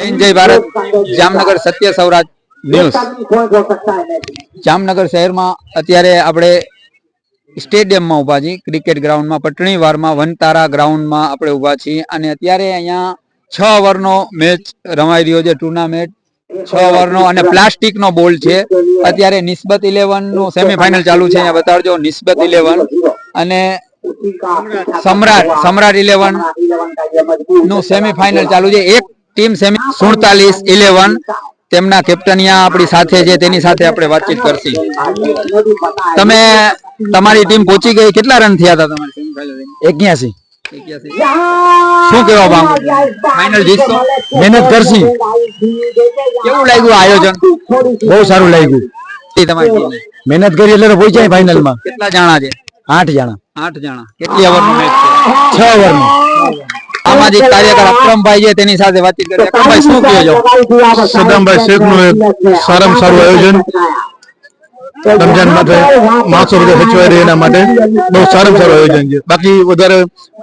જય ભારત. જામનગર સત્ય સૌરાષ્ટ્ર ન્યૂઝ. જામનગર શહેરમાં અત્યારે આપણે સ્ટેડિયમમાં ઊભા છીએ. ક્રિકેટ ગ્રાઉન્ડમાં, પટણી વારમાં, વનતારા ગ્રાઉન્ડમાં આપણે ઊભા છીએ. અને અત્યારે અહીંયા છ ઓવરનો મેચ રમાઈ રહ્યો છે, ટુર્નામેન્ટ. છ ઓવરનો અને પ્લાસ્ટિકનો બોલ છે. અત્યારે નિસ્બત ઇલેવનનું સેમીફાઇનલ ચાલુ છે, અહીંયા બતાડજો નિસ્બત ઇલેવન અને સમ્રાટ સમ્રાટ ઇલેવનનું સેમીફાઇનલ ચાલુ છે. એક ટીમ સેમી સુડતાલીસ ઇલેવન. તેમના કેપ્ટન આપણી સાથે છે તેની સાથે આપણે વાતચીત કરશું. તમે તમારી ટીમ પહોંચી ગઈ કેટલા રન થયા હતા તમારી એક્યાસી. શું કહેવા માંગો ફાઇનલ જીતશો? મહેનત કરશી. કેવું લાગ્યું આયોજન? બહુ સારું લાગ્યું. એ તમારી મહેનત કરી એટલે પહોંચ્યા ફાઇનલમાં કેટલા જણા છે? આઠ જણા. આઠ જણા. કેટલી ઓવર છ? ઓવર સામાજિક કાર્યકર અક્રમભાઈ છે તેની સાથે વાતચીત કરી અક્રમભાઈ શું કહો છો? સદામભાઈ શેખનું એક સારામાં સારું આયોજન. રમજાન માટે માણસો બધા સચવાઈ રહે એના માટે. બહુ સારું સારું આયોજન છે. બાકી વધારે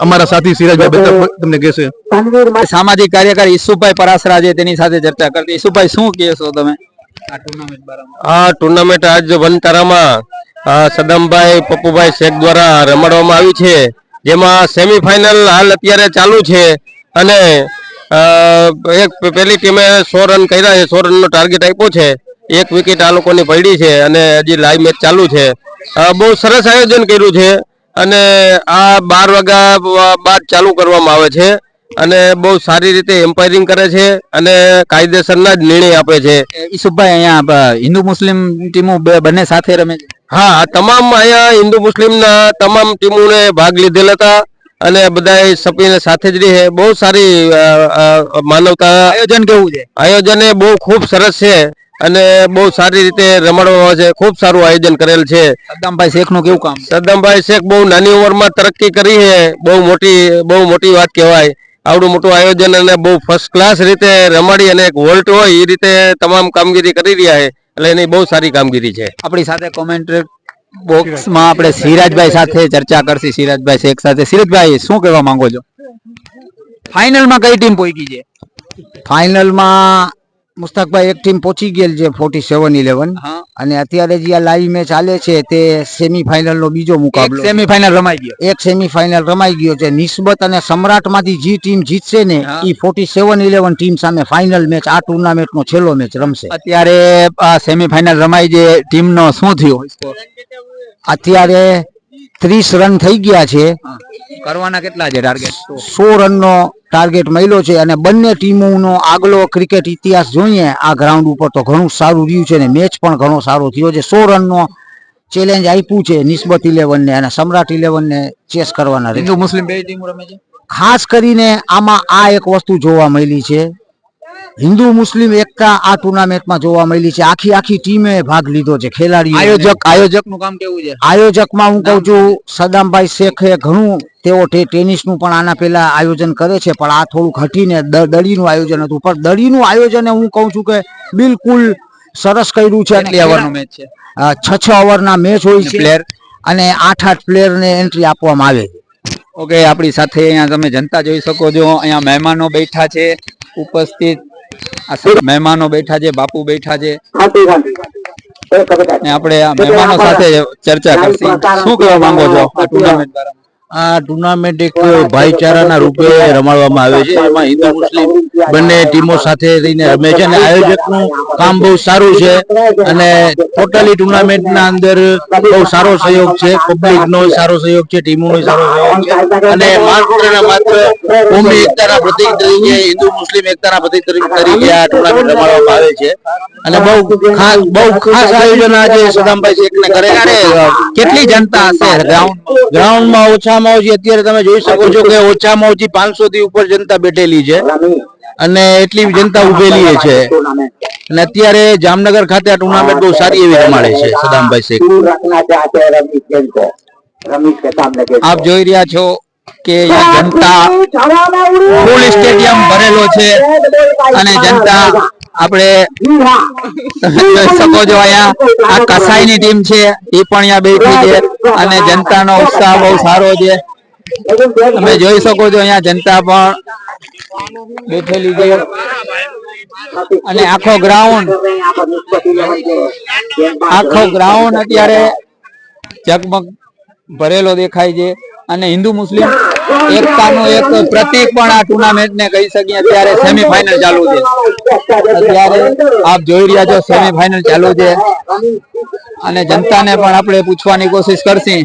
અમારા સાથી સિરાજભાઈ તમને કહેશે. સામાજિક કાર્યકર ઈસુભાઈ પરાસરા છે તેની સાથે ચર્ચા કરતી. ઈસુભાઈ શું કહેશો તમે? આ ટુર્નામેન્ટ બારામાં. આ ટુર્નામેન્ટ આજ વનતારામાં સદમભાઈ પપ્પુભાઈ શેખ દ્વારા રમાડવામાં આવી છે. જેમાં સેમીફાઇનલ હાલ અત્યારે ચાલુ છે અને એક પહેલી ટીમે સો રન કર્યા છે, સો રનનો ટાર્ગેટ આપ્યો છે. એક વિકેટ આ લોકોની પડી છે અને હજી લાઈવ મેચ ચાલુ છે. બહુ સરસ આયોજન કર્યું છે અને આ બાર વાગ્યા બાદ ચાલુ કરવામાં આવે છે અને બહુ સારી રીતે એમ્પાયરિંગ કરે છે અને કાયદેસરના જ નિર્ણય આપે છે. ઈસુભાઈ અહીંયા હિન્દુ મુસ્લિમ ટીમો બંને સાથે રમે છે. હા તમામ અહીંયા હિન્દુ મુસ્લિમના તમામ ટીમોને ભાગ લીધેલ હતા અને બધા સપીને સાથે જ રહે. બહુ સારી માનવતા આયોજન કેવું છે? આયોજન એ બહુ ખૂબ સરસ છે અને બહુ સારી રીતે રમાડવામાં આવે છે. ખૂબ સારું આયોજન કરેલ છે. સદ્દામભાઈ શેખનું કેવું કામ? સદ્દામભાઈ શેખ બહુ નાની ઉંમરમાં તરક્કી કરી છે. બહુ મોટી બહુ મોટી વાત કહેવાય. આવડું મોટું આયોજન અને બહુ ફર્સ્ટ ક્લાસ રીતે રમાડી અને એક વોલ્ટ હોય એ રીતે તમામ કામગીરી કરી રહ્યા છે. એટલે એની બહુ સારી કામગીરી છે. આપણી સાથે કોમેન્ટ્રી બોક્સમાં આપણે સિરાજભાઈ સાથે. ચર્ચા કરશી. સિરાજભાઈ શેખ સાથે. સિરાજભાઈ શું કહેવા માંગો છો? ફાઇનલમાં કઈ ટીમ પહોંચી છે? ફાઇનલમાં મુસ્તાકભાઈ એક ટીમ પહોંચી ગયેલ છે ફોર્ટી સેવન ઇલેવન અને અત્યારે જે આ લાઈવ મેચ ચાલે છે તે સેમીફાઇનલ નો બીજો મુકાબલો સેમીફાઇનલ રમાઈ ગયો. એક સેમીફાઇનલ રમાઈ ગયો છે. નિસ્બત અને સમ્રાટમાંથી જે ટીમ જીતશે ને એ ફોર્ટી સેવન ઇલેવન ટીમ સામે ફાઇનલ મેચ આ ટુર્નામેન્ટ નો છેલ્લો મેચ રમશે. અત્યારે આ સેમીફાઇનલ રમાઈ જે ટીમનો શું થયો? અત્યારે ત્રીસ રન થઈ ગયા છે. કરવાના કેટલા છે ટાર્ગેટ સો રનનો ટાર્ગેટ મળ્યો છે અને બંને ટીમોનો આગલો ક્રિકેટ ઇતિહાસ જોઈએ. આ ગ્રાઉન્ડ ઉપર તો ઘણું સારું રહ્યું છે અને મેચ પણ ઘણો સારો થયો છે. સો રનનો ચેલેન્જ આપ્યું છે નિસ્બત ઇલેવન ને અને સમ્રાટ ઇલેવન ને ચેસ કરવાના રહે મુસ્લિમ બે ટીમો રમે છે? ખાસ કરીને આમાં આ એક વસ્તુ જોવા મળી છે. હિન્દુ મુસ્લિમ એકતા આ ટુર્નામેન્ટમાં જોવા મળી છે? આખી આખી ટીમે ભાગ લીધો છે ખેલાડીઓ આયોજક આયોજકનું કામ કેવું છે? આયોજકમાં હું કહું છું સદામભાઈ શેખે ઘણું તેઓ ટેનિસ ટેનિસનું પણ આના પહેલા આયોજન કરે છે પણ આ થોડું ઘટીને દ- દડીનું આયોજન હતું. પણ દડીનું આયોજન હું કહું છું કે બિલકુલ સરસ કર્યું છે. છે? છ ઓવરના મેચ હોય છે પ્લેયર અને આઠ આઠ પ્લેયરને એન્ટ્રી આપવામાં આવે. છે ઓકે આપણી સાથે અહીંયા તમે જનતા જોઈ શકો છો. અહીંયા મહેમાનો બેઠા છે ઉપસ્થિત મહેમાનો બેઠા છે બાપુ બેઠા છે. ને આપણે આ મહેમાનો સાથે ચર્ચા કરશું. શું કહેવા માંગો છો? આ ટુર્નામેન્ટ બારામાં આ ટુર્નામેન્ટ એક ભાઈચારાના રૂપે રમાડવામાં આવે છે. એમાં હિન્દુ, મુસ્લિમ બંને ટીમો સાથે રહીને રમે છે અને આયોજકનું કામ બહુ સારું છે અને ટોટલી ટુર્નામેન્ટના અંદર બહુ સારો સહયોગ છે. પબ્લિકનો સારો સહયોગ છે, ટીમોનો સારો સહયોગ છે. અને માત્ર માત્ર કોમી એકતાના પ્રતીક તરીકે હિન્દુ, મુસ્લિમ એકતાના પ્રતિક તરીકે આ ટુર્નામેન્ટ રમાડવામાં આવે છે. અને બહુ ખાસ બહુ ખાસ આયોજન આજે સદામભાઈ શેખને કરે અને કેટલી જનતા હશે? ગ્રાઉન્ડ ગ્રાઉન્ડમાં ઓછામાં ઓછી અત્યારે તમે જોઈ શકો છો કે ઓછામાં ઓછી પાંચસો થી ઉપર જનતા બેઠેલી છે. અને એટલી જનતા ઉભેલી છે. અને અત્યારે જામનગર ખાતે આ ટુર્નામેન્ટ બહુ સારી એવી રમાડે છે, સદામભાઈ શેખ. આપ જોઈ રહ્યા છો કે જનતા ફૂલ સ્ટેડિયમ ભરેલો છે અને જનતા આપણે શકો અહીંયા. આ કસાઈની ટીમ છે, એ પણ અહીંયા બેઠી છે અને જનતાનો ઉત્સાહ બહુ સારો છે. તમે જોઈ શકો છો અહીંયા જનતા પણ બેઠેલી છે. અને આખો ગ્રાઉન્ડ આખો ગ્રાઉન્ડ અત્યારે ઝગમગ ભરેલો દેખાય છે. અને હિન્દુ મુસ્લિમ એકતાનું એક પ્રતીક પણ આ ટુર્નામેન્ટ ને કહી શકીએ અત્યારે સેમીફાઇનલ ચાલુ છે. અત્યારે આપ જોઈ રહ્યા છો સેમીફાઇનલ ચાલુ છે. અને જનતાને પણ આપણે પૂછવાની કોશિશ કરશી.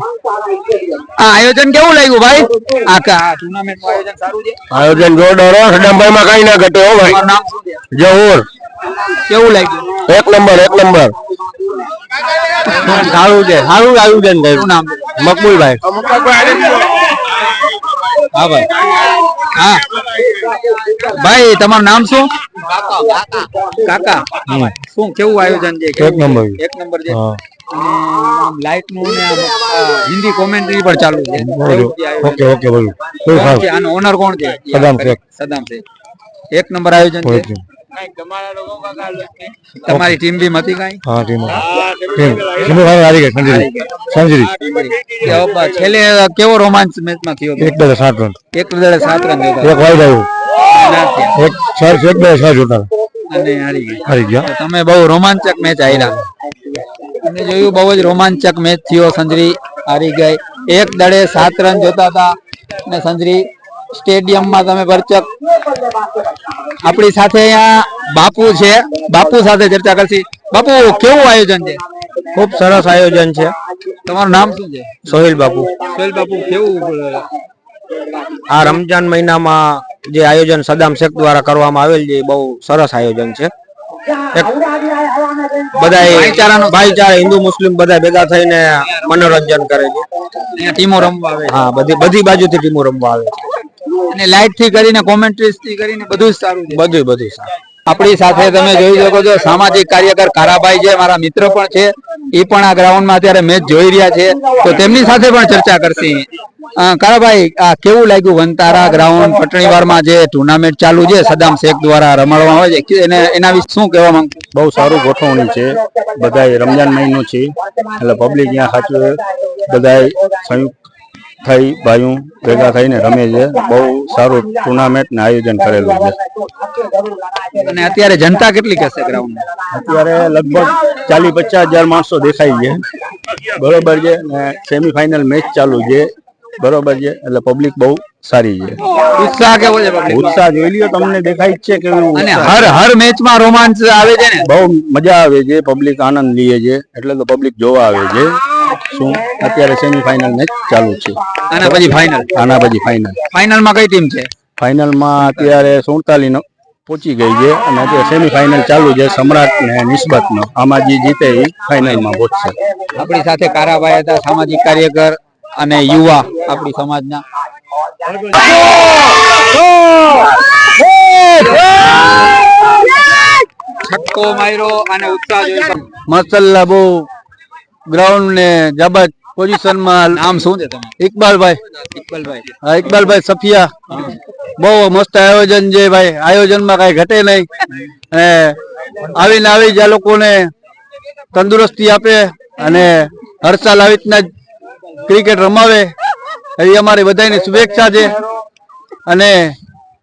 આ આયોજન કેવું લાગ્યું ભાઈ? આ આયોજન સારું છે? આયોજન જોરદાર હો સદામભાઈ કઈ ના ઘટે હો ભાઈ. નામ શું છે? જહુર. કેવું લાગ્યું? એક નંબર એક નંબર. સારું છે. સારું આયોજન શું નામ મકબૂલભાઈ. હા ભાઈ. હા. ભાઈ તમારું નામ શું? કાકા. શું કેવું આયોજન છે? એક નંબર. એક નંબર છે? લાઈટનું ને હિન્દી કોમેન્ટ્રી પણ ચાલુ છે. ઓકે ઓકે બોલું આનો ઓનર કોણ છે? સદામ શેખ. સદામ શેખ. એક નંબર આયોજન છે? તમારી ટીમ બી હતી કઈ? હા ટીમ ટીમ ટીમ હારી ગઈ સેન્ચુરી સેન્ચુરી કે હવે છેલ્લે કેવો રોમાંચ મેચમાં થયો એક બે સાત રન. એક દળે સાત રન એક વાઈડ આવ્યું એક ચાર એક બે ચાર જોતા. અને હારી ગયા. હારી ગયા. તો તમે બહુ રોમાંચક મેચ હાર્યા. જોયું બહુ જ રોમાંચક મેચ થયો સંજરી હારી ગઈ. એક દડે સાત રન જોતા હતા. અને સંજરી સ્ટેડિયમમાં તમે ભરચક. આપણી સાથે અહીંયા બાપુ છે. બાપુ સાથે ચર્ચા કરશી. બાપુ કેવું આયોજન છે? ખૂબ સરસ આયોજન છે. તમારું નામ શું છે? સોહિલ બાપુ. સોહિલ બાપુ કેવું આ રમજાન મહિનામાં જે આયોજન સદામ શેખ દ્વારા કરવામાં આવેલ છે બહુ સરસ આયોજન છે. બધા ભાઈચારાનો ભાઈચારા હિન્દુ મુસ્લિમ બધા ભેગા થઈને મનોરંજન કરે છે. ટીમો રમવા આવે હા બધી બધી બાજુથી ટીમો રમવા આવે છે. અને લાઈટથી કરીને કોમેન્ટ્રીઝથી કરીને બધું સારું બધું બધું સારું. આપણી સાથે તમે જોઈ શકો છો, સામાજિક કાર્યકર કારાભાઈ છે, મારા મિત્ર પણ છે. એ પણ આ ગ્રાઉન્ડમાં અત્યારે મેચ જોઈ રહ્યા છે. તો તેમની સાથે પણ ચર્ચા કરશી. કારાભાઈ, આ કેવું લાગ્યું વંતારા ગ્રાઉન્ડ પટણીવારમાં જે ટુર્નામેન્ટ ચાલુ છે, સદામ શેખ દ્વારા રમાડવામાં આવે છે? એને, એના વિશે શું કહેવા માંગુ બહુ સારું ગોઠવણી છે. બધાય રમજાન મહિનો છે. એટલે પબ્લિક અહીંયા સાચું બધા સંયુક્ત થઈ ભાઈઓ ભેગા થઈને રમે છે. બહુ સારું ટુર્નામેન્ટ ને આયોજન કરેલું છે. અને અત્યારે જનતા કેટલી કહેશે ગ્રાઉન્ડ અત્યારે લગભગ ચાલીસ પચાસ હજાર માણસો દેખાય છે. બરોબર છે ને સેમીફાઈનલ મેચ ચાલુ છે. બરોબર છે એટલે પબ્લિક બહુ સારી છે. ઉત્સાહ કેવો છે ઉત્સાહ જોઈ લ્યો તમને દેખાય છે કે અને હર હર મેચમાં રોમાંચ આવે છે ને? બહુ મજા આવે છે પબ્લિક આનંદ લે છે. એટલે તો પબ્લિક જોવા આવે છે. શું? અત્યારે સેમીફાઇનલ મેચ ચાલુ છે. આના પછી ફાઇનલ આના પછી ફાઇનલ ફાઇનલમાં કઈ ટીમ છે? ફાઇનલમાં અત્યારે સુડતાલીસ પહોંચી ગઈ છે અને અત્યારે સેમીફાઇનલ ચાલુ છે સમ્રાટ ને નિસ્બતનો. આમાં જે જીતે એ ફાઇનલમાં પહોંચશે આપણી સાથે કારાભાઈ હતા સામાજિક કાર્યકર અને યુવા આપણી સમાજના. છક્કો માર્યો અને ઉત્સાહ શકો. બહુ ગ્રાઉન્ડ ને જાબાજ પોઝિશનમાં નામ શું છે તમારું? ઇકબાલભાઈ. ઇકબાલભાઈ. હા, ઇકબાલભાઈ સફિયા. બહુ મસ્ત આયોજન છે ભાઈ. આયોજનમાં કઈ ઘટે નહીં. અને આવીને આવી જ આ લોકોને તંદુરસ્તી આપે અને હર સાલ આવી રીતના ક્રિકેટ રમાવે. એવી અમારી બધાની શુભેચ્છા છે. અને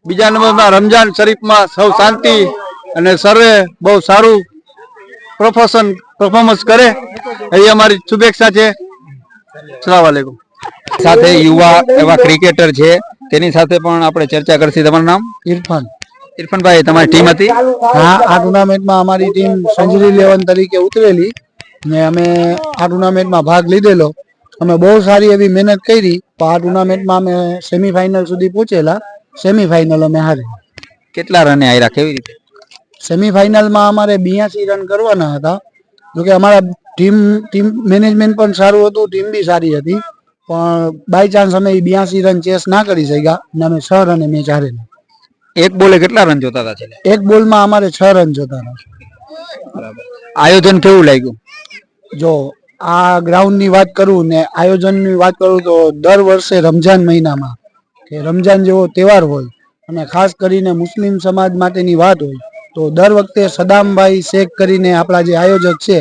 બીજા નંબરમાં રમજાન શરીફમાં સૌ શાંતિ અને સર્વે બહુ સારું. પ્રોફેશન પરફોર્મન્સ કરે. એવી અમારી શુભેચ્છા છે. સલામ સાથે યુવા એવા ક્રિકેટર છે. તેની સાથે પણ આપણે ચર્ચા કરશી. તમારું નામ? ઇરફાન. ઇરફાનભાઈ તમારી ટીમ હતી? હા આ ટુર્નામેન્ટમાં અમારી ટીમ સંજરી લેવન તરીકે ઉતરેલી ને અમે આ ટુર્નામેન્ટમાં ભાગ લીધેલો. અમે બહુ સારી એવી મહેનત કરી પણ આ ટુર્નામેન્ટમાં અમે સેમીફાઇનલ સુધી પહોંચેલા. સેમીફાઇનલ અમે હારી. કેટલા રને આયરા? કેવી રીતે? સેમીફાઇનલમાં અમારે બિયાસી રન કરવાના હતા. જોકે અમારા ટીમ ટીમ મેનેજમેન્ટ પણ સારું હતું ટીમ બી સારી હતી. પણ બાય ચાન્સ અમે બિયાસી રન ચેસ ના કરી શક્યા અને અમે છ રને મેચ હારેલા. એક બોલે કેટલા રન જોતા હતા છેલ્લે? એક બોલમાં અમારે છ રન જોતા હતા. આયોજન કેવું લાગ્યું? જો આ ગ્રાઉન્ડની વાત કરું ને આયોજનની વાત કરું તો દર વર્ષે રમજાન મહિનામાં કે રમજાન જેવો તહેવાર હોય અને ખાસ કરીને મુસ્લિમ સમાજ માટેની વાત હોય તો દર વખતે સદામભાઈ શેખ કરીને આપણા જે આયોજક છે,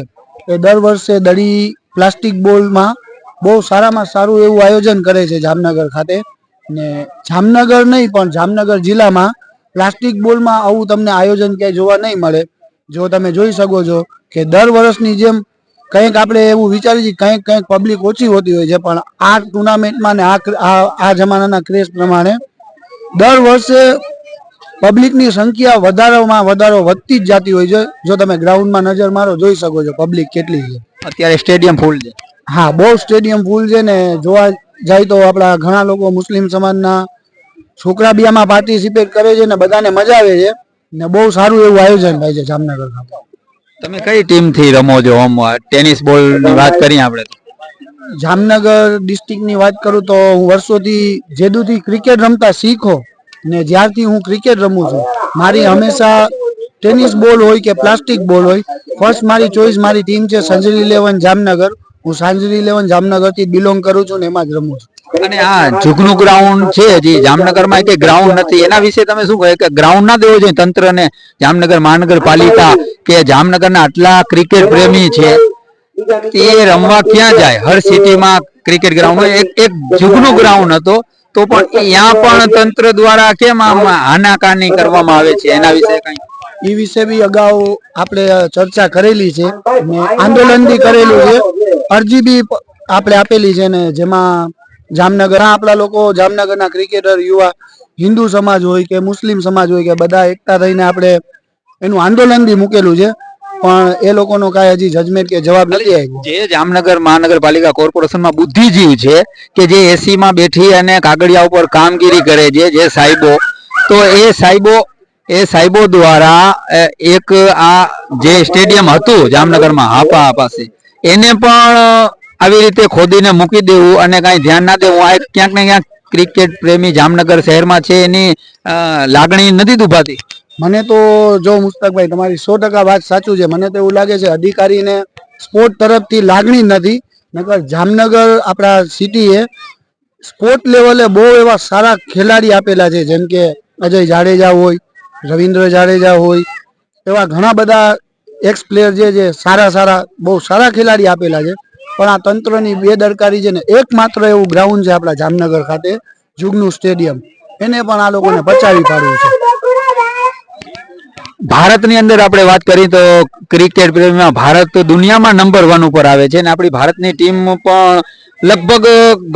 એ દર વર્ષે દડી પ્લાસ્ટિક બોલમાં બહુ સારામાં સારું એવું આયોજન કરે છે જામનગર ખાતે. ને જામનગર નહીં, પણ જામનગર જિલ્લામાં પ્લાસ્ટિક બોલમાં આવું તમને આયોજન ક્યાંય જોવા નહીં મળે. જો તમે જોઈ શકો છો કે દર વર્ષની જેમ કંઈક આપણે એવું વિચારીએ છીએ, કંઈક કંઈક પબ્લિક ઓછી હોતી હોય છે, પણ આ ટુર્નામેન્ટમાં ને આ આ જમાનાના ક્રેઝ પ્રમાણે દર વર્ષે પબ્લિકની સંખ્યા વધારોમાં વધારો વધતી જ જતી હોય છે. જો તમે ગ્રાઉન્ડમાં નજર મારો જોઈ શકો છો પબ્લિક કેટલી છે. અત્યારે સ્ટેડિયમ ફૂલ છે. હા બહુ સ્ટેડિયમ ફૂલ છે ને જોવા જાય તો આપણા ઘણા લોકો મુસ્લિમ સમાજના છોકરા બી આમાં પાર્ટિસિપેટ કરે છે ને બધાને મજા આવે છે. ને બહુ સારું એવું આયોજન થાય છે જામનગર ખાતે. તમે કઈ ટીમથી રમો છો આમ ટેનિસ બોલની વાત કરીએ આપણે. જામનગર ડિસ્ટ્રિક્ટની વાત કરું તો હું વર્ષોથી જેદુથી ક્રિકેટ રમતા શીખો ને જ્યારથી હું ક્રિકેટ રમું છું, મારી હંમેશા ટેનિસ બોલ હોય કે પ્લાસ્ટિક બોલ હોય ફર્સ્ટ મારી ચોઈસ મારી ટીમ છે સંજરી ઇલેવન જામનગર. હું સાંજરી ઇલેવન જામનગરથી બિલોંગ કરું છું ને એમાં જ રમું છું. અને આ જુગનું ગ્રાઉન્ડ છે જે જામનગરમાં કઈ ગ્રાઉન્ડ નથી, એના વિશે તમે શું કહે? કે ગ્રાઉન્ડ ના દેવો જોઈએ તંત્રને, જામનગર મહાનગરપાલિકા કે જામનગરના આટલા ક્રિકેટ પ્રેમી છે તે રમવા ક્યાં જાય? હર સિટીમાં ક્રિકેટ ગ્રાઉન્ડ એક એક જુગનું ગ્રાઉન્ડ હતો તો પણ ત્યાં પણ તંત્ર દ્વારા કેમ આમ હાનાકાની કરવામાં આવે છે? એના વિશે કઈ? એ વિશે બી અગાઉ આપણે ચર્ચા કરેલી છે. આંદોલન બી કરેલું છે. અરજી બી આપણે આપેલી છે ને જેમાં જામનગર આપણા લોકો જામનગરના ક્રિકેટર યુવા હિન્દુ સમાજ હોય કે મુસ્લિમ સમાજ હોય કે બધા એકતા થઈને આપણે એનું આંદોલન બી મૂકેલું છે. પણ એ લોકોનો કાંઈ હજી જજમેન્ટ કે જવાબ નથી આવ્યો જે જામનગર મહાનગરપાલિકા કોર્પોરેશનમાં બુદ્ધિજીવ છે કે જે એસીમાં બેઠી અને કાગળિયા ઉપર કામગીરી કરે છે જે સાહેબો તો એ સાહેબો એ સાહેબો દ્વારા એક આ જે સ્ટેડિયમ હતું જામનગરમાં હાપા પાસે એને પણ આવી રીતે ખોદીને મૂકી દેવું અને કાંઈ ધ્યાન ના દેવું. આ ક્યાંક ને ક્યાંક ક્રિકેટ પ્રેમી જામનગર શહેરમાં છે એની લાગણી નથી દુભાતી. મને તો જો મુસ્તકભાઈ, તમારી સો ટકા વાત સાચું છે. મને તો એવું લાગે છે, અધિકારીને સ્પોર્ટ તરફથી લાગણી નથી. નકર જામનગર આપણા સિટીએ સ્પોર્ટ લેવલે બહુ એવા સારા ખેલાડી આપેલા છે. જેમ કે અજય જાડેજા હોય, રવિન્દ્ર જાડેજા હોય, એવા ઘણા બધા એક્સ પ્લેયર જે છે, સારા સારા, બહુ સારા ખેલાડી આપેલા છે. પણ આ તંત્રની બેદરકારી છે ને, એકમાત્ર એવું ગ્રાઉન્ડ છે આપણા જામનગર ખાતે, જુગનું સ્ટેડિયમ. એને પણ આ લોકોને પચાવી પાડ્યું છે. ભારતની અંદર આપણે વાત કરીએ તો ક્રિકેટ પ્રેમીમાં ભારત દુનિયામાં નંબર વન ઉપર આવે છે અને આપણી ભારતની ટીમ પણ લગભગ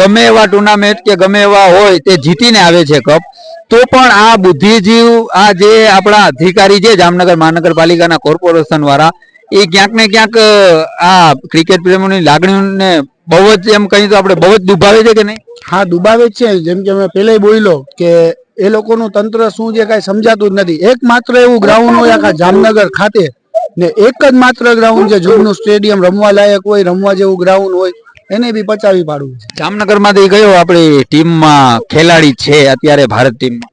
ગમે એવા ટુર્નામેન્ટ કે ગમે એવા હોય તે જીતીને આવે છે કપ તો પણ આ બુદ્ધિજીવ, આ જે આપણા અધિકારી છે જામનગર મહાનગરપાલિકાના કોર્પોરેશન વાળા, એ ક્યાંક ને ક્યાંક આ ક્રિકેટ પ્રેમીઓની લાગણીઓને બહુ જ એમ કહીએ તો આપણે બહુ જ દુભાવે છે કે નહીં? હા, દુભાવે છે. જેમ કે મેં પેલે બોલ્યો કે એ લોકોનું તંત્ર શું છે કઈ સમજાતું જ નથી. એકમાત્ર એવું ગ્રાઉન્ડ હોય આખા જામનગર ખાતે ને એક જ માત્ર ગ્રાઉન્ડ છે જૂનું સ્ટેડિયમ રમવા લાયક હોય રમવા જેવું ગ્રાઉન્ડ હોય એને બી પચાવી પાડવું જામનગરમાંથી કયો આપણી ટીમમાં ખેલાડી છે અત્યારે ભારત ટીમમાં?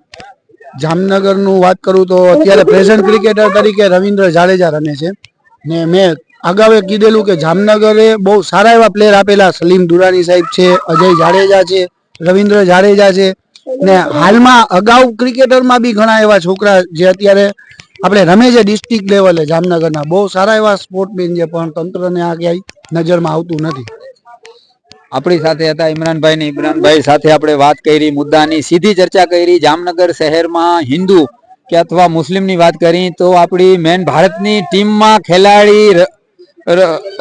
જામનગરનું વાત કરું તો અત્યારે પ્રેઝન્ટ ક્રિકેટર તરીકે રવિન્દ્ર જાડેજા રમે છે ને મેં અગાઉ કીધેલું કે જામનગરે બહુ સારા એવા પ્લેયર આપેલા. સલીમ દુરાની સાહેબ છે અજય જાડેજા છે રવિન્દ્ર જાડેજા છે ને હાલમાં અગાઉ ક્રિકેટરમાં બી ઘણા એવા છોકરા જે અત્યારે આપણે રમે છે ડિસ્ટ્રિક્ટ લેવલે જામનગરના. બહુ સારા એવા સ્પોર્ટમેન છે પણ તંત્રને આ ક્યાંય નજરમાં આવતું નથી. આપણી સાથે હતા ઇમરાનભાઈ ને ઇમરાનભાઈ સાથે આપણે વાત કરી, મુદ્દાની સીધી ચર્ચા કરી. જામનગર શહેરમાં હિન્દુ કે અથવા મુસ્લિમની વાત કરી, તો આપણી મેન ભારતની ટીમમાં ખેલાડી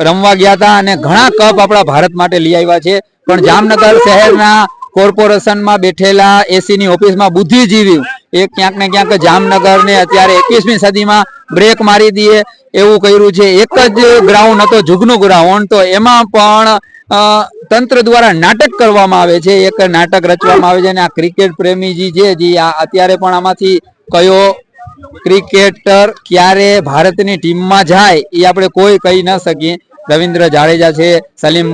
રમવા ગયા હતા અને ઘણા કપ આપણા ભારત માટે લઈ આવ્યા છે. પણ જામનગર શહેરના કોર્પોરેશનમાં બેઠેલા એસીની ઓફિસમાં બુદ્ધિજીવી એ ક્યાંક ને ક્યાંક જામનગરને અત્યારે એકવીસમી સદીમાં બ્રેક મારી દઈએ એવું કર્યું છે. એક જ ગ્રાઉન્ડ હતો, જુગનું ગ્રાઉન્ડ તો એમાં પણ તંત્ર દ્વારા નાટક કરવામાં આવે છે. એક નાટક રચવામાં આવે છે અને આ ક્રિકેટ પ્રેમીજી છે, જે અત્યારે પણ આમાંથી કયો ક્રિકેટર ક્યારે ભારતની ટીમમાં જાય એ આપણે કોઈ કહી ન શકીએ. રવિન્દ્ર જાડેજા છે, સલીમ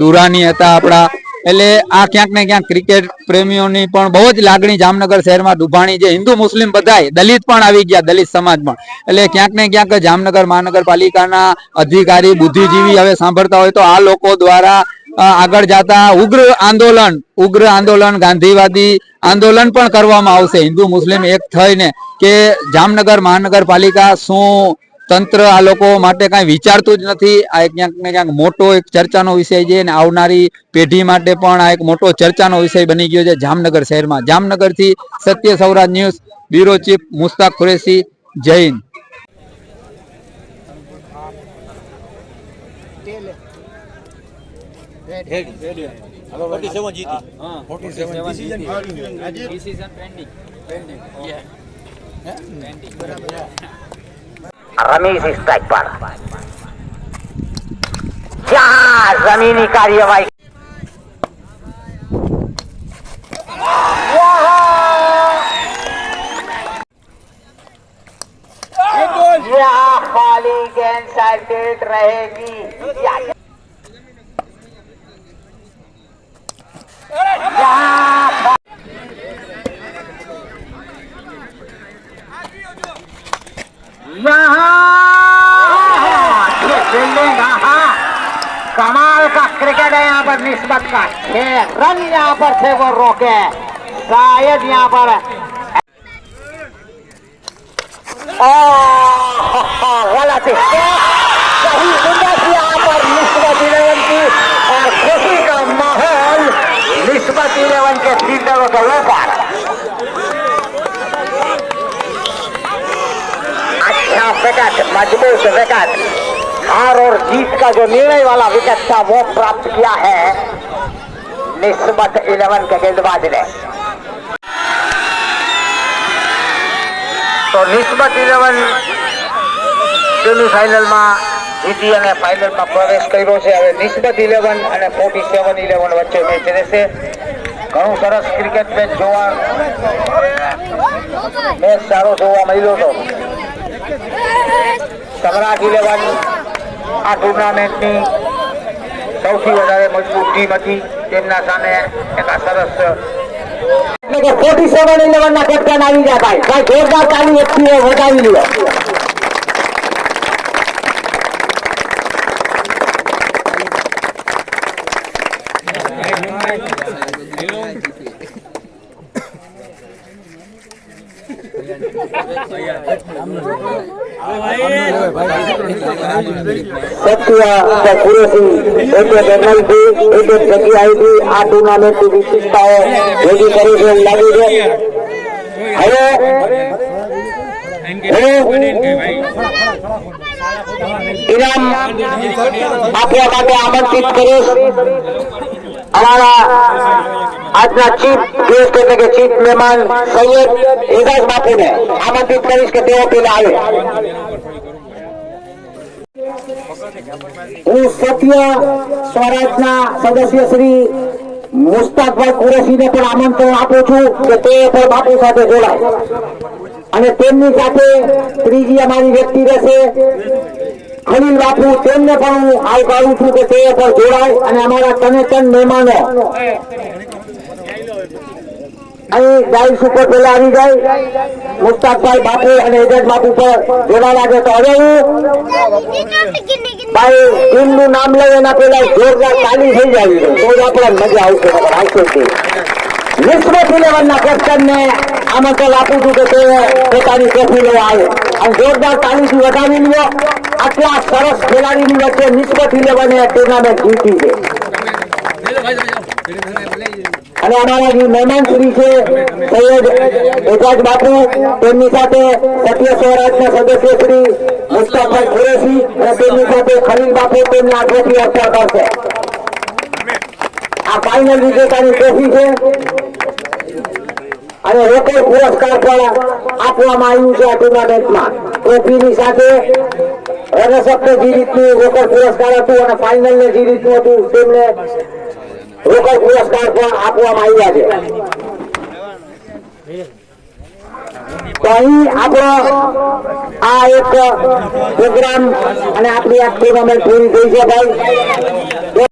દુરાની હતા આપણા એટલે આ ક્યાંક ને ક્યાંક ક્રિકેટ પ્રેમીઓની પણ બહુ જ લાગણી જામનગર શહેરમાં દુભાણી છે હિન્દુ મુસ્લિમ બધાય દલિત પણ આવી ગયા, દલિત સમાજ પણ. એટલે ક્યાંક ને ક્યાંક જામનગર મહાનગરપાલિકાના અધિકારી, બુદ્ધિજીવી હવે સાંભળતા હોય તો આ લોકો દ્વારા આગળ જતા ઉગ્ર આંદોલન ઉગ્ર આંદોલન, ગાંધીવાદી આંદોલન પણ કરવામાં આવશે. હિન્દુ મુસ્લિમ એક થઈને કે જામનગર મહાનગરપાલિકા શું તંત્ર આ લોકો માટે કાંઈ વિચારતું જ નથી. આ એક ક્યાંક ને ક્યાંક મોટો એક ચર્ચાનો વિષય છે અને આવનારી પેઢી માટે પણ આ એક મોટો ચર્ચાનો વિષય બની ગયો છે જામનગર શહેરમાં. જામનગરથી Satya Saurashtra news bureau chief Mushtaq Qureshi જય હિન્દ. રમીશ સ્ટ્રાઇક પર જ્યાં જમીની કાર્યવાહી यहाँ खाली गेंद सर्किट रहेगी यहाँ हाँ कमाल का क्रिकेट है यहाँ पर निस्बत का छह रन यहाँ पर थे वो रोके। शायद यहाँ पर इलेवन की और खुशी का माहौल निस्बत इलेवन के फील्डरों के ऊपर विकेट मजबूत विकेट हार और जीत का जो निर्णय वाला विकेट था वो प्राप्त किया है निस्बत इलेवन के गेंदबाज ने તો નિસ્બત ઇલેવન સેમીફાઇનલમાં જીતી અને ફાઇનલમાં પ્રવેશ કર્યો છે હવે નિસ્બત ઇલેવન અને ફોર્ટી સેવન ઇલેવન વચ્ચે મેચ રહેશે ઘણું સરસ ક્રિકેટ મેચ જોવા મેચ સારો જોવા મળ્યો હતો સમ્રાટ લેવાની આ ટુર્નામેન્ટની સૌથી વધારે મજબૂત ટીમ હતી. તેમના સામે એક સરસ ફોર્ટી સેવન ઇલેવન ના કેપ્ટન આવી ગયા ભાઈ. ભાઈ જોરદાર તાલી એકથી વધાવી લ્યો. સત્ય કુરેશી એટલે એક એટલે જગ્યાએથી આ ટુર્નામેન્ટની વિશેષતાઓ ભેગી કરી છે એવું લાગી છે હવે ઇનામ આપવા માટે આમંત્રિત કરીશ અમારા આજના ચીફ ગેસ્ટ એટલે કે ચીફ મહેમાન સૈયદ એજાજ બાપુને આમંત્રિત કરીશ કે તેઓ પેલા આવે હું સત્ય સ્વરાજના સદસ્ય શ્રી મુસ્તાકભાઈ કુરેશીને પણ આમંત્રણ આપું છું કે તે પણ બાપુ સાથે જોડાય. અને તેમની સાથે ત્રીજી અમારી વ્યક્તિ રહેશે, ખલીલ બાપુ. તેમને પણ હું આવકારું છું કે તે પણ જોડાય અને અમારા તને તન મહેમાનો અહીં ડાઇસ ઉપર પેલા આવી જાય. મુસ્તાકભાઈ બાપુ અને એજજ બાપુ પર જોડાવા છે તો હવે હું ભાઈ ટીમનું નામ લઈ એના પેલા જોરદાર તાલી થઈ જાય તો જ આપણે મજા આવશે આવશે વિશ્વ ઇલેવન ના કેપ્ટન ને આમંત્રણ આપું છું કે તે પોતાની ટ્રોફી લેવા આવે અને જોરદાર તાલીથી વધાવી લો આટલા સરસ ખેલાડીની વચ્ચે નિસ્બત ઇલેવન ટુર્નામેન્ટ જીતી છે અને અમારા જે મહેમાન શ્રી છે, સૈયદ એજાજ બાપુ, તેમની સાથે સત્ય સ્વરાજના સદસ્ય શ્રી મુસ્તાફાઈ કુરેશી અને તેમની સાથે ખલીલ બાપુ તેમના આ ટ્રોફી અર્પણ કરશે. આ ફાઇનલ વિજેતાની ટ્રોફી છે. અને રોકડ પુરસ્કાર પણ આપવામાં આવ્યું છે આ ટુર્નામેન્ટમાં ટ્રોફીની સાથે રનસઅપને જે રીતનું રોકડ પુરસ્કાર હતું અને ફાઇનલ ને જે રીતનું હતું. તેમને રોકડ પુરસ્કાર પણ આપવામાં આવ્યા છે. અહીં આપણો આ એક પ્રોગ્રામ અને આપણી આ ટુર્નામેન્ટ પૂરી થઈ છે ભાઈ.